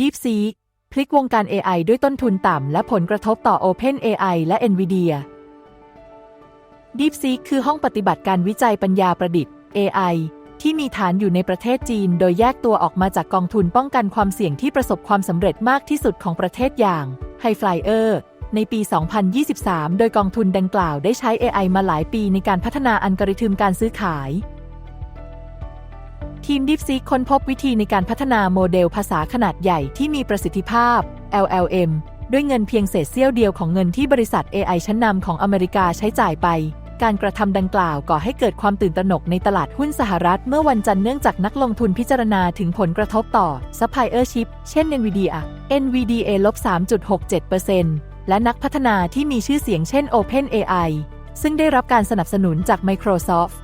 DeepSeek พลิกวงการ AI ด้วยต้นทุนต่ำ และผลกระทบต่อ OpenAI และ NVIDIA DeepSeek คือห้องปฏิบัติการวิจัยปัญญาประดิษฐ์ AI ที่มีฐานอยู่ในประเทศจีน โดยแยกตัวออกมาจากกองทุนป้องกันความเสี่ยงที่ประสบความสำเร็จมากที่สุดของประเทศอย่าง Highflyer ในปี 2023 โดยกองทุนดังกล่าวได้ใช้ AI มาหลายปีในการพัฒนาอัลกอริทึมการซื้อขาย ทีม DeepSeek ค้นพบวิธีในการพัฒนาโมเดลภาษาขนาดใหญ่ที่มีประสิทธิภาพ LLM ด้วยเงินเพียงเศษเสี้ยวเดียวของเงินที่บริษัท AI ชั้นนำของอเมริกาใช้จ่ายไป การกระทำดังกล่าวก่อให้เกิดความตื่นตระหนกในตลาดหุ้นสหรัฐ เมื่อวันจันทร์เนื่องจากนักลงทุนพิจารณาถึงผลกระทบต่อซัพพลายเออร์ชิพเช่น NVIDIA NVDA ลบ3.67%และนักพัฒนาที่มีชื่อเสียงเช่น OpenAI ซึ่งได้รับการสนับสนุนจาก Microsoft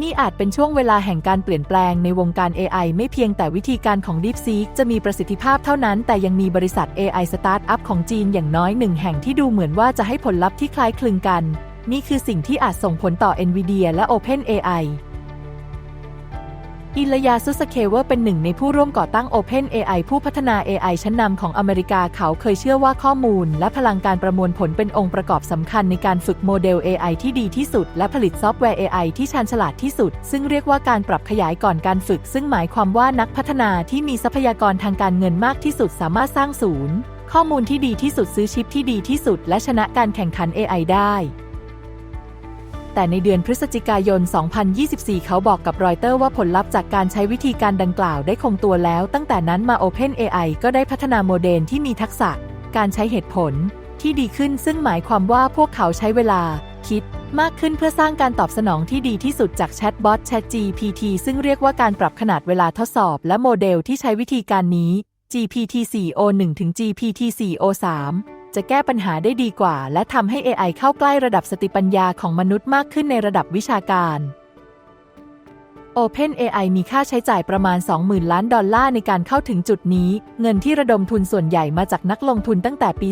นี่อาจเป็นช่วงเวลาแห่งการเปลี่ยนแปลงในวงการ AI ไม่เพียงแต่วิธีการของ DeepSeek จะมีประสิทธิภาพเท่านั้น แต่ยังมีบริษัท AI สตาร์ทอัพของจีนอย่างน้อยหนึ่งแห่งที่ดูเหมือนว่าจะให้ผลลัพธ์ที่คล้ายคลึงกัน นี่คือสิ่งที่อาจส่งผลต่อ NVIDIA และ OpenAI อิลยาซุสเคเวอร์เป็นหนึ่งในผู้ร่วมก่อตั้ง OpenAI ผู้พัฒนา AI ชั้นนำของอเมริกาเขาเคยเชื่อว่าข้อมูล และพลังการประมวลผลเป็นองค์ประกอบสำคัญในการฝึกโมเดล AI ที่ดีที่สุด และผลิตซอฟต์แวร์ AI ที่ชาญฉลาดที่สุด ซึ่งเรียกว่าการปรับขยายก่อนการฝึก ซึ่งหมายความว่านักพัฒนาที่มีทรัพยากรทางการเงินมากที่สุดสามารถสร้างศูนย์ ข้อมูลที่ดีที่สุดซื้อชิปที่ดีที่สุด และชนะการแข่งขัน AI ได้ แต่ในเดือนพฤศจิกายน 2024 เขาบอกกับรอยเตอร์ว่าผลลัพธ์จากการใช้วิธีการดังกล่าวได้คงตัวแล้ว ตั้งแต่นั้นมา OpenAI ก็ได้พัฒนาโมเดลที่มีทักษะ การใช้เหตุผล ที่ดีขึ้นซึ่งหมายความว่าพวกเขาใช้เวลา คิด มากขึ้นเพื่อสร้างการตอบสนองที่ดีที่สุดจากแชทบอท ChatGPT ซึ่งเรียกว่าการปรับขนาดเวลาทดสอบ และโมเดลที่ใช้วิธีการนี้ GPT-4o1 ถึง GPT-4o3 จะแก้ปัญหาได้ดีกว่า และทำให้ AI เข้าใกล้ระดับสติปัญญาของมนุษย์มากขึ้นในระดับวิชาการ OpenAI มีค่าใช้จ่ายประมาณ 20,000 ล้านดอลลาร์ในการเข้าถึงจุดนี้ เงินที่ระดมทุนส่วนใหญ่มาจากนักลงทุนตั้งแต่ปี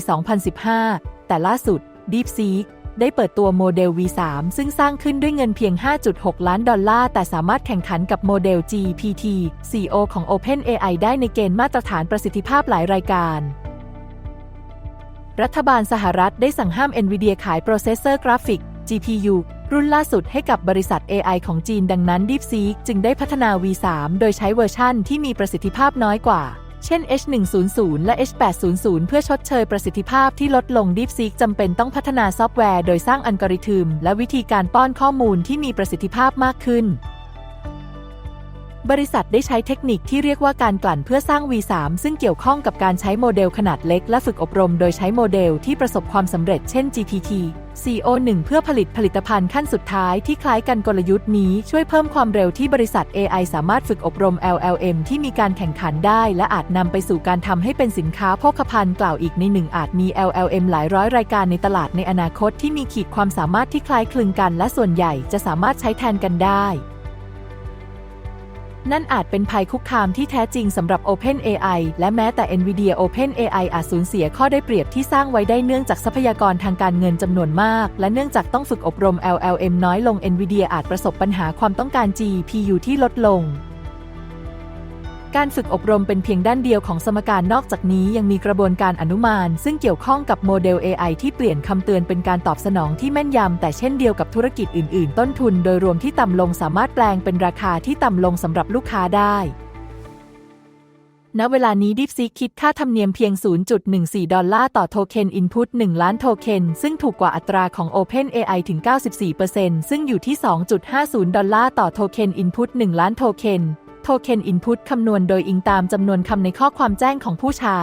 2015 แต่ล่าสุด DeepSeek ได้เปิดตัวโมเดล V3 ซึ่งสร้างขึ้นด้วยเงินเพียง 5.6 ล้านดอลลาร์ แต่สามารถแข่งขันกับโมเดล GPT 4o ของ OpenAI ได้ในเกณฑ์มาตรฐานประสิทธิภาพหลายรายการ รัฐบาลสหรัฐได้สั่งห้าม NVIDIA ขายโปรเซสเซอร์กราฟิก GPU รุ่นล่าสุดให้กับบริษัท AI ของจีนดังนั้น DeepSeek จึงได้พัฒนา V3 โดยใช้เวอร์ชั่นที่มีประสิทธิภาพน้อยกว่า เช่น H100 และ H800 เพื่อชดเชยประสิทธิภาพที่ลดลง DeepSeek จำเป็นต้องพัฒนาซอฟต์แวร์โดยสร้างอัลกอริทึมและวิธีการป้อนข้อมูลที่มีประสิทธิภาพมากขึ้น บริษัทได้ใช้เทคนิคที่เรียกว่าการกลั่นเพื่อสร้าง V3 ซึ่งเกี่ยวข้องกับการใช้โมเดลขนาดเล็กและฝึกอบรมโดยใช้โมเดลที่ประสบความสำเร็จเช่น GPT CO1 เพื่อผลิตผลิตภัณฑ์ขั้นสุดท้ายที่คล้ายกันกลยุทธ์นี้ช่วยเพิ่มความเร็วที่บริษัท AI สามารถฝึกอบรม LLM ที่มีการแข่งขันได้ และอาจนำไปสู่การทำให้เป็นสินค้าโภคภัณฑ์กล่าวอีกในหนึ่งอาจมี LLM หลายร้อยรายการในตลาดในอนาคตที่มีขีดความสามารถที่คล้ายคลึงกัน และส่วนใหญ่จะสามารถใช้แทนกันได้ นั่นอาจเป็นภัยคุกคามที่แท้จริงสำหรับ OpenAI และแม้แต่ NVIDIA OpenAI อาจสูญเสียข้อได้เปรียบที่สร้างไว้ได้เนื่องจากทรัพยากรทางการเงินจำนวนมาก และเนื่องจากต้องฝึกอบรม LLM น้อยลง NVIDIA อาจประสบปัญหาความต้องการ GPU ที่ลดลง การฝึกอบรมเป็นเพียงด้านเดียวของสมการนอกจากนี้ยังมีกระบวนการอนุมาน ซึ่งเกี่ยวข้องกับโมเดล AI ที่เปลี่ยนคำเตือนเป็นการตอบสนองที่แม่นยำแต่เช่นเดียวกับธุรกิจอื่น ๆ ต้นทุนโดยรวมที่ต่ำลงสามารถแปลงเป็นราคาที่ต่ำลงสำหรับลูกค้าได้ณเวลานี้ DeepSeek คิดค่าธรรมเนียมเพียง 0.14 ดอลลาร์ต่อโทเค็น Input 1 ล้านโทเค็น ซึ่งถูกกว่าอัตราของ OpenAI ถึง 94%ซึ่งอยู่ที่ 2.50 ดอลลาร์ต่อโทเค็น Input 1 ล้านโทเค็น โทเค็น Input คำนวณโดยอิงตามจำนวนคำในข้อความแจ้งของผู้ใช้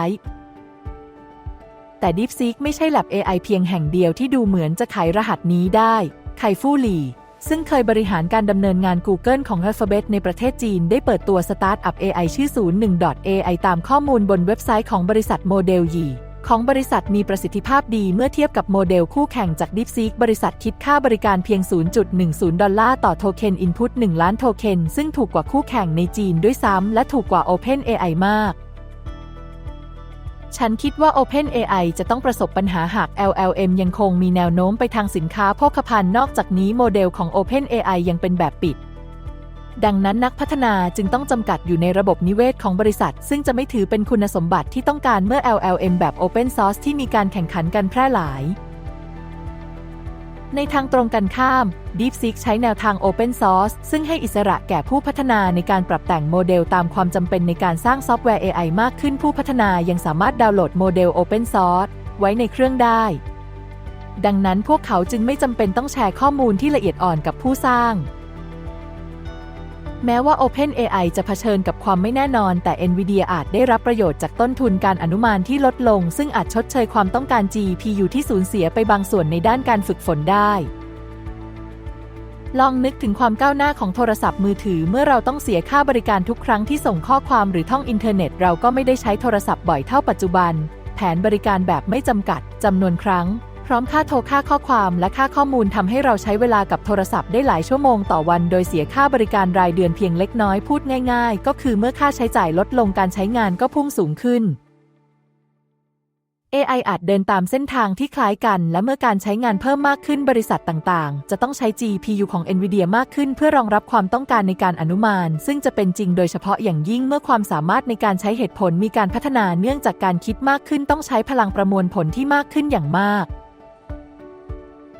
แต่ DeepSeek ไม่ใช่ Lab AI เพียงแห่งเดียวที่ดูเหมือนจะไขรหัสนี้ได้ ไคฟู่หลี่ ซึ่งเคยบริหารการดำเนินงาน Google ของ Alphabet ในประเทศจีนได้เปิดตัวสตาร์ทอัพ AI ชื่อ 01.ai ตามข้อมูลบนเว็บไซต์ของบริษัทโมเดลยี ของบริษัทมีประสิทธิภาพดีเมื่อเทียบกับโมเดลคู่แข่งจาก DeepSeek บริษัทคิดค่าบริการเพียง 0.10 ดอลลาร์ต่อโทเค็น Input 1 ล้านโทเค็น ซึ่งถูกกว่าคู่แข่งในจีนด้วยซ้ำและถูกกว่า OpenAI มาก ฉันคิดว่า OpenAI จะต้องประสบปัญหาหาก LLM ยังคงมีแนวโน้มไปทางสินค้าโภคภัณฑ์นอกจากนี้โมเดลของ OpenAI ยังเป็นแบบปิด ดังนั้นนักพัฒนาจึงต้องจำกัดอยู่ในระบบนิเวศของบริษัท ซึ่งจะไม่ถือเป็นคุณสมบัติที่ต้องการเมื่อ LLM แบบ Open Source ที่มีการแข่งขันกันแพร่หลาย ในทางตรงกันข้าม DeepSeek ใช้แนวทาง Open Source ซึ่งให้อิสระแก่ผู้พัฒนาในการปรับแต่งโมเดลตามความจำเป็นในการสร้างซอฟต์แวร์ AI มากขึ้นผู้พัฒนายังสามารถดาวน์โหลดโมเดล Open Source ไว้ในเครื่องได้ ดังนั้นพวกเขาจึงไม่จำเป็นต้องแชร์ข้อมูลที่ละเอียดอ่อนกับผู้สร้าง แม้ว่า OpenAI จะเผชิญกับความไม่แน่นอน แต่ NVIDIA อาจได้รับประโยชน์จากต้นทุนการอนุมานที่ลดลง ซึ่งอาจชดเชยความต้องการ GPU ที่สูญเสียไปบางส่วนในด้านการฝึกฝนได้ ลองนึกถึงความก้าวหน้าของโทรศัพท์มือถือ เมื่อเราต้องเสียค่าบริการทุกครั้งที่ส่งข้อความหรือท่องอินเทอร์เน็ต เราก็ไม่ได้ใช้โทรศัพท์บ่อยเท่าปัจจุบัน แผนบริการแบบไม่จำกัดจำนวนครั้ง พร้อมค่าโทรค่าข้อความและค่าข้อมูลทำให้เราใช้เวลากับโทรศัพท์ได้หลายชั่วโมงต่อวัน โดยเสียค่าบริการรายเดือนเพียงเล็กน้อยพูดง่าย ๆ ก็คือเมื่อค่าใช้จ่ายลดลงการใช้งานก็พุ่งสูงขึ้น AI อาจเดินตามเส้นทางที่คล้ายกัน และเมื่อการใช้งานเพิ่มมากขึ้นบริษัทต่างๆ จะต้องใช้ GPU ของ NVIDIA มากขึ้น เพื่อรองรับความต้องการในการอนุมาน ซึ่งจะเป็นจริงโดยเฉพาะอย่างยิ่งเมื่อความสามารถในการใช้เหตุผลมีการพัฒนาเนื่องจากการคิดมากขึ้นต้องใช้พลังประมวลผลที่มากขึ้นอย่างมาก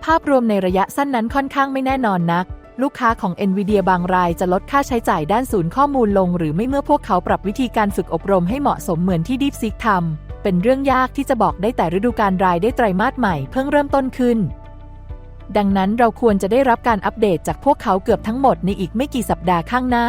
ภาพรวมในระยะสั้นนั้นค่อนข้างไม่แน่นอนนัก ลูกค้าของ NVIDIA บางรายจะลดค่าใช้จ่ายด้านศูนย์ข้อมูลลง หรือไม่เมื่อพวกเขาปรับวิธีการฝึกอบรมให้เหมาะสมเหมือนที่ DeepSeek ทำเป็นเรื่องยากที่จะบอกได้แต่ฤดูการรายได้ไตรมาสใหม่เพิ่งเริ่มต้นขึ้น ดังนั้นเราควรจะได้รับการอัปเดตจากพวกเขาเกือบทั้งหมดในอีกไม่กี่สัปดาห์ข้างหน้า